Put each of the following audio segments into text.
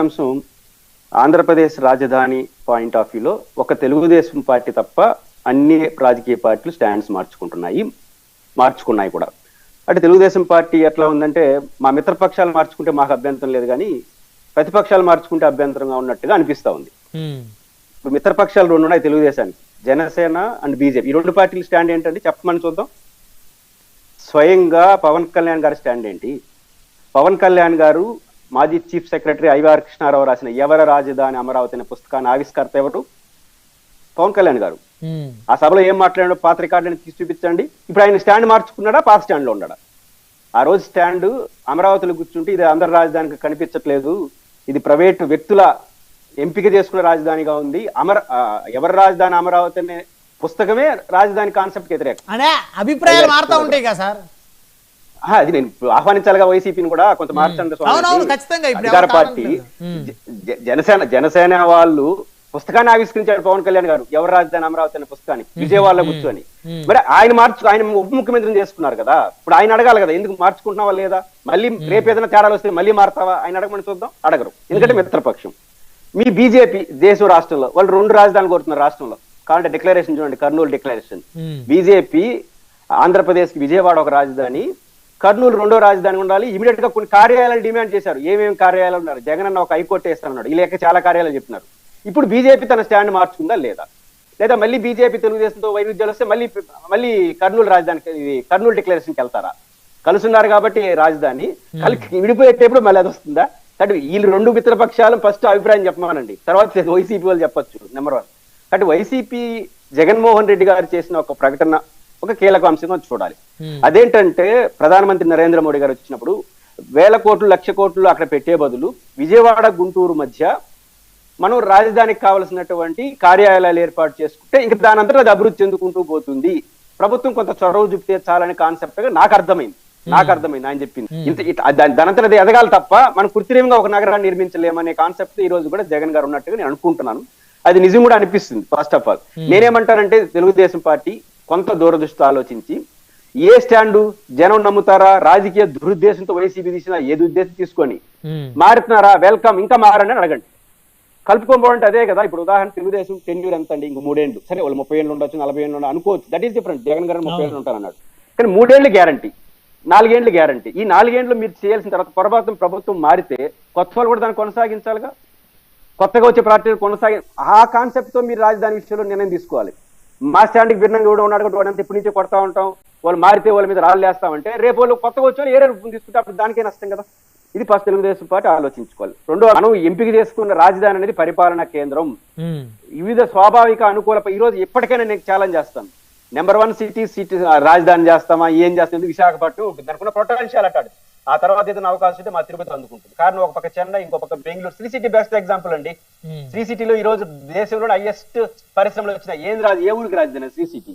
అంశం ఆంధ్రప్రదేశ్ రాజధాని point of వ్యూలో ఒక తెలుగుదేశం పార్టీ తప్ప అన్ని రాజకీయ పార్టీలు స్టాండ్స్ మార్చుకుంటున్నాయి మార్చుకున్నాయి కూడా. అంటే తెలుగుదేశం పార్టీ ఎట్లా ఉందంటే మా మిత్రపక్షాలు మార్చుకుంటే మాకు అభ్యంతరం లేదు కానీ ప్రతిపక్షాలు మార్చుకుంటే అభ్యంతరంగా ఉన్నట్టుగా అనిపిస్తా ఉంది. ఇప్పుడు మిత్రపక్షాలు రెండు ఉన్నాయి తెలుగుదేశానికి జనసేన అండ్ బీజేపీ. ఈ రెండు పార్టీల స్టాండ్ ఏంటంటే చెప్పమని చూద్దాం. స్వయంగా పవన్ కళ్యాణ్ గారి స్టాండ్ ఏంటి? పవన్ కళ్యాణ్ గారు మాజీ చీఫ్ సెక్రటరీ ఐవార్ కృష్ణారావు రాసిన ఎవర రాజధాని అమరావతి అనే పుస్తకాన్ని ఆవిష్కర్త ఎవరు? పవన్ కళ్యాణ్ గారు. ఆ సభలో ఏం మాట్లాడాడో పాత రికార్డుని తీసి చూపించండి. ఇప్పుడు ఆయన స్టాండ్ మార్చుకున్నాడా? పాత స్టాండ్లో ఉన్నాడా? ఆ రోజు స్టాండ్ అమరావతిలో కూర్చుంటే ఇది అందరి రాజధానికి కనిపించట్లేదు. ఇది ప్రైవేట్ వ్యక్తుల ఎంపిక చేసుకున్న రాజధానిగా ఉంది. అమర ఎవరి రాజధాని అమరావతి అనే పుస్తకమే రాజధాని కాన్సెప్ట్ వ్యతిరేకం. అనే అభిప్రాయాలు మారుతా ఉంటాయి కదా సార్. అది నేను ఆహ్వానించాలిగా వైసీపీని కూడా కొంత మార్చండి పార్టీ జనసేన జనసేన వాళ్ళు పుస్తకాన్ని ఆవిష్కరించాడు పవన్ కళ్యాణ్ గారు. ఎవరు రాజధాని అమరావతి అనే పుస్తకాన్ని? విజయవాడలో కూర్చొని. మరి ఆయన మార్చు ఆయన ఉప ముఖ్యమంత్రిని చేసుకున్నారు కదా. ఇప్పుడు ఆయన అడగాలి కదా ఎందుకు మార్చుకుంటున్నావా లేదా? మళ్ళీ రేపు ఏదైనా తేడాలు వస్తే మళ్ళీ మారుతావా? ఆయన అడగమని చూద్దాం అడగరు. ఎందుకంటే మిత్రపక్షం. మీ బీజేపీ దేశం రాష్ట్రంలో వాళ్ళు రెండు రాజధానులు కోరుతున్నారు రాష్ట్రంలో. కావాలంటే డిక్లరేషన్ చూడండి కర్నూలు డిక్లరేషన్. బీజేపీ ఆంధ్రప్రదేశ్కి విజయవాడ ఒక రాజధాని కర్నూలు రెండో రాజధాని ఉండాలి. ఇమీడియట్గా కొన్ని కార్యాలయాలు డిమాండ్ చేశారు. ఏమేమి కార్యాలయాలు ఉన్నారు? జగన్ అన్న ఒక హైకోర్టు వేస్తానన్నాడు ఈ లేక చాలా కార్యాలయాలు చెప్తున్నారు. ఇప్పుడు బీజేపీ తన స్టాండ్ మార్చుకుందా లేదా? లేదా మళ్ళీ బీజేపీ తెలుగుదేశంతో వైరుధ్యాలు వస్తే మళ్ళీ మళ్ళీ కర్నూలు రాజధానికి ఇది కర్నూలు డిక్లరేషన్కి వెళ్తారా? కలుసున్నారు కాబట్టి రాజధాని. కలిసి విడిపోయేటప్పుడు మళ్ళీ అది వస్తుందా? కాబట్టి వీళ్ళు రెండు మిత్రపక్షాలు ఫస్ట్ అభిప్రాయం చెప్పమానండి. తర్వాత వైసీపీ వాళ్ళు చెప్పొచ్చు. Number one. కాబట్టి వైసీపీ జగన్మోహన్ రెడ్డి గారు చేసిన ఒక ప్రకటన ఒక కీలక అంశంగా చూడాలి. అదేంటంటే ప్రధానమంత్రి నరేంద్ర మోడీ గారు వచ్చినప్పుడు వేల కోట్లు లక్ష కోట్లు అక్కడ పెట్టే బదులు విజయవాడ గుంటూరు మధ్య మనం రాజధానికి కావలసినటువంటి కార్యాలయాలు ఏర్పాటు చేసుకుంటే ఇంకా దాని అంతటా అది అభివృద్ధి చెందుకుంటూ పోతుంది. ప్రభుత్వం కొంత చొరవ చూపితే చాలనే కాన్సెప్ట్గా నాకు అర్థమైంది. నాకు అర్థమైంది. ఆయన చెప్పింది. ఇంత దానంతట అది ఎదగాలి తప్ప మనం కృత్రిమంగా ఒక నగరాన్ని నిర్మించలేమనే కాన్సెప్ట్ ఈ రోజు కూడా జగన్ గారు ఉన్నట్టుగా నేను అనుకుంటున్నాను. అది నిజం కూడా అనిపిస్తుంది ఫస్ట్ ఆఫ్ ఆల్ నేనేమంటానంటే తెలుగుదేశం పార్టీ కొంత దూరదృష్టి ఆలోచించి ఏ స్టాండు జనం నమ్ముతారా? రాజకీయ దురుద్దేశంతో వైసీపీ తీసిన ఏది ఉద్దేశం తీసుకొని. మారుతున్నారా? వెల్కమ్ ఇంకా మారండి అని అడగండి. కలుపుకోబోంటే అదే కదా? ఇప్పుడు ఉదాహరణ తెలుగుదేశం టెన్యూర్ ఎంత అండి? ఇంక మూడేళ్ళు. సరే వాళ్ళు ముప్పై ఏళ్ళు ఉండొచ్చు నలభై ఏళ్ళు ఉండొచ్చు అనుకోవచ్చు. దట్ ఈస్ డిఫరెంట్ జగన్ గారు ముప్పై ఏళ్ళు ఉంటారు అన్నాడు కానీ మూడేళ్ళు గ్యారంటీ. నాలుగేండ్లు గ్యారంటీ. ఈ నాలుగేండ్లు మీరు చేయాల్సిన తర్వాత పొరపాటు ప్రభుత్వం మారితే కొత్త వాళ్ళు కూడా దాన్ని కొనసాగించాలిగా? కొత్తగా వచ్చే పార్టీలు కొనసాగి ఆ కాన్సెప్ట్తో మీరు రాజధాని విషయంలో నిర్ణయం తీసుకోవాలి. మా స్టాండ్కి భిన్నంగా కూడా ఉన్నాడు కాబట్టి వాడంతా ఇప్పటి నుంచే కొడతా ఉంటాం. వాళ్ళు మారితే వాళ్ళ మీద రాళ్ళు వేస్తామంటే రేపు వాళ్ళు కొత్తగా వచ్చి ఏరే రూపం తీసుకుంటే అప్పుడు దానికే నష్టం కదా. ఇది ఫస్ట్ తెలుగుదేశం పార్టీ ఆలోచించుకోవాలి. రెండో మనం ఎంపిక చేసుకున్న రాజధాని అనేది పరిపాలనా కేంద్రం. వివిధ స్వాభావిక అనుకూల ఈ రోజు ఎప్పటికైనా నేను ఛాలెంజ్ చేస్తాను. నెంబర్ వన్ సిటీ సిటీ రాజధాని చేస్తామా ఏం చేస్తుంది విశాఖపట్నం ఉంటుంది దానికి పొటెన్షియల్ అంటాడు. ఆ తర్వాత ఏదైనా అవకాశం ఉంటే మా తిరుపతి అందుకుంటుంది. కారణం ఒక పక్క చెన్నై ఇంకో పక్క Bengaluru. Sri city best example అండి. శ్రీ సిటీలో ఈ రోజు దేశంలో హైయెస్ట్ పరిశ్రమలు వచ్చిన ఏం రాజు ఏ ఊరికి రాజధాని? శ్రీ సిటీ.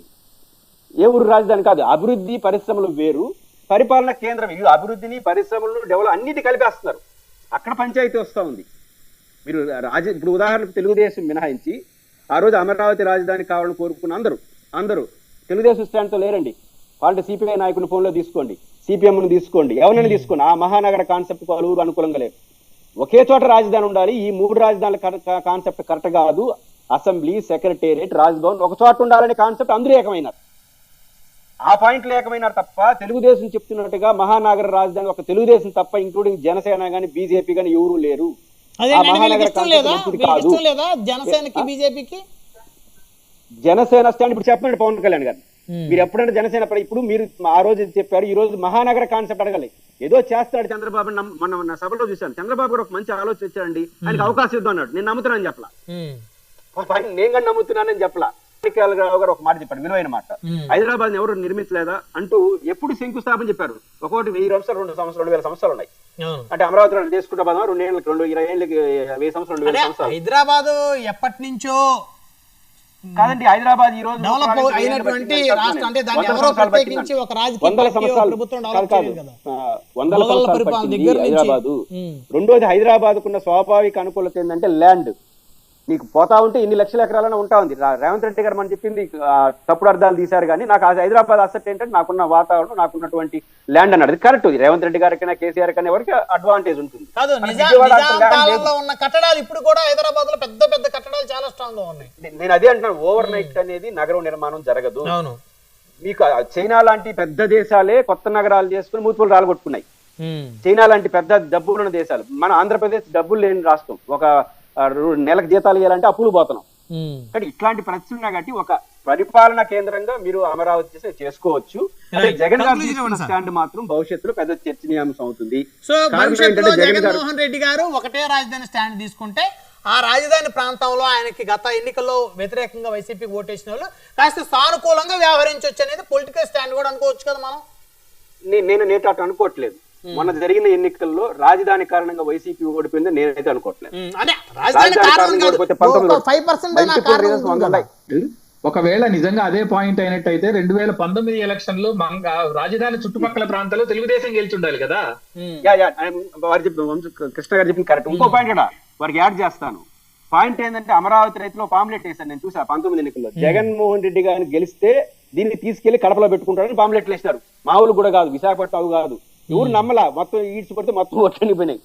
ఏ ఊరు రాజధాని కాదు. అభివృద్ధి పరిశ్రమలు వేరు. పరిపాలన కేంద్రం. ఈ అభివృద్ధిని పరిశ్రమలను డెవలప్ అన్నిటి కలిపేస్తున్నారు. అక్కడ పంచాయతీ వస్తా ఉంది. మీరు రాజ ఇప్పుడు ఉదాహరణకు తెలుగుదేశం మినహాయించి ఆ రోజు అమరావతి రాజధాని కావాలని కోరుకున్న అందరూ అందరూ తెలుగుదేశం స్టాండ్తో లేరండి. వాళ్ళ సిపిఐ నాయకుని ఫోన్లో తీసుకోండి. సిపిఎంను తీసుకోండి. ఎవరైనా తీసుకోండి. ఆ మహానగర కాన్సెప్ట్ ఊరు అనుకూలంగా లేదు. ఒకే చోట రాజధాని ఉండాలి. ఈ మూడు రాజధానుల కాన్సెప్ట్ కరెక్ట్ కాదు. అసెంబ్లీ సెక్రటేరియట్ రాజ్భవన్ ఒక చోట ఉండాలనే కాన్సెప్ట్ అందరూ ఏకమైనారు. ఆ పాయింట్ లేకమైనారు తప్ప తెలుగుదేశం చెప్తున్నట్టుగా మహానగర రాజధాని ఒక తెలుగుదేశం తప్ప ఇంక్లూడింగ్ జనసేన గాని బీజేపీ గాని ఎవరూ లేరు. జనసేనకి బీజేపీకి? జనసేన స్టాండ్ ఇప్పుడు చెప్పండి పవన్ కళ్యాణ్ గారు. మీరు ఎప్పుడంటే జనసేన పడ- ఇప్పుడు మీరు ఆ రోజు చెప్పారు ఈ రోజు మహానగర కాన్సెప్ట్ అడగాలి. ఏదో చేస్తాడు చంద్రబాబు నమ్మ- మొన్న నా సభలో చూశాను. చంద్రబాబు గారు ఒక మంచి ఆలోచన ఇచ్చారండి ఆయనకి అవకాశం ఇద్దాం అన్నాడు నేను నమ్ముతున్నానని చెప్పలా. పైన నేను కానీ నమ్ముతున్నానని చెప్పలా. రావు గారు ఒక మాట చెప్పాడు విలువైన మాట. Hmm. హైదరాబాద్ ఎవరు నిర్మించలేదా అంటూ ఎప్పుడు శంకుస్థాపన చెప్పారు. ఒకటి వెయ్యి సంవత్సరాలు రెండు సంవత్సరాలు రెండు వేల సంవత్సరాలు ఉన్నాయి. అంటే అమరావతిలో చేసుకుంటా రెండు ఏళ్ళకి రెండు ఇరవై ఏళ్ళకి వెయ్యి సంవత్సరాలు రెండు వేల సంవత్సరాలు. హైదరాబాద్ ఎప్పటి నుంచో కాదండి హైదరాబాద్ ఈ రోజు డెవలప్ అయినటువంటి రాష్ట్రం అంటే దాన్ని ఎవరో ప్రత్యేకించి. ఒక రాజకీయ ప్రభుత్వం కాదు, డెవలప్ కాదు. చేయలేదు కదా వందల సంవత్సరాలు పట్టింది దగ్గర నుంచి. హైదరాబాదు. రెండోది హైదరాబాద్ కున్న స్వాభావిక అనుకూలత ఏంటంటే ల్యాండ్ నీకు పోతా ఉంటే ఇన్ని లక్షల ఎకరాలనే ఉంటా ఉంది. రేవంత్ రెడ్డి గారు మనం చెప్పింది తప్పుడు అర్థాలు తీశారు కానీ నాకు హైదరాబాద్ అసెట్ ఏంటంటే నాకున్న వాతావరణం నాకున్నటువంటి ల్యాండ్ అన్నాడు ఇది కరెక్ట్ రేవంత్ రెడ్డి గారికైనా కేసీఆర్ కన్నా ఎవరికి అడ్వాంటేజ్ ఉంటుంది. ఉన్న కట్టడాలు ఇప్పుడు కూడా హైదరాబాద్లో పెద్ద పెద్ద కట్టడాలు చాలా స్ట్రాంగ్గా ఉన్నాయి. నేను అదే అంటున్నాను. ఓవర్ నైట్ అనేది నగరం నిర్మాణం జరగదు. మీకు చైనా లాంటి పెద్ద దేశాలే కొత్త నగరాలు చేసుకుని మూతులు రాలగొట్టుకున్నాయి. చైనా లాంటి పెద్ద డబ్బులు ఉన్న దేశాలు. మన ఆంధ్రప్రదేశ్ డబ్బులు లేని రాష్ట్రం. ఒక నెలకు జీతాలు ఇవ్వాలంటే అప్పులు పోతున్నాం కానీ ఇట్లాంటి పరిస్థితులు ఉన్నాయి కాబట్టి ఒక పరిపాలన కేంద్రంగా మీరు అమరావతి చేసి చేసుకోవచ్చు. జగన్ గారు. స్టాండ్ మాత్రం భవిష్యత్తులో పెద్ద చర్చనీయాంశం అవుతుంది సో భవిష్యత్తులో జగన్మోహన్ రెడ్డి గారు ఒకటే రాజధాని స్టాండ్ తీసుకుంటే ఆ రాజధాని ప్రాంతంలో ఆయనకి గత ఎన్నికల్లో వ్యతిరేకంగా వైసీపీకి ఓటేసిన వాళ్ళు కాస్త సానుకూలంగా వ్యవహరించవచ్చు అనేది పొలిటికల్ స్టాండ్ కూడా అనుకోవచ్చు కదా మనం నేను నేట అటు అనుకోవట్లేదు మొన్న జరిగిన ఎన్నికల్లో రాజధాని కారణంగా వైసీపీ ఓడిపోయింది నేనైతే అనుకోవట్లేదు కాదు. కదా. ఒకవేళ నిజంగా అదే పాయింట్ అయినట్టయితే రెండు వేల పంతొమ్మిది ఎలక్షన్లో మంగ రాజధాని చుట్టుపక్కల ప్రాంతాల్లో తెలుగుదేశం గెలిచుండాలి కదా. యా యా I'm- వారు చెప్పిన కృష్ణ గారు చెప్పింది కరెక్ట్. ఇంకో పాయింట్ కూడా వారికి యాడ్ చేస్తాను. పాయింట్ ఏంటంటే అమరావతి రైతులో పాంప్లెట్ వేశాను నేను చూసా పంతొమ్మిది ఎన్నికల్లో. జగన్మోహన్ రెడ్డి గారిని గెలిస్తే దీన్ని తీసుకెళ్ళి కడపలో పెట్టుకుంటారని పాంప్లెట్లు వేసినారు. మామూలు కూడా కాదు విశాఖపట్నం అవి కాదు. ఎవరు నమ్మలా? మొత్తం ఈడ్చి కొడితే మొత్తం ఒట్టనిపోయినాయి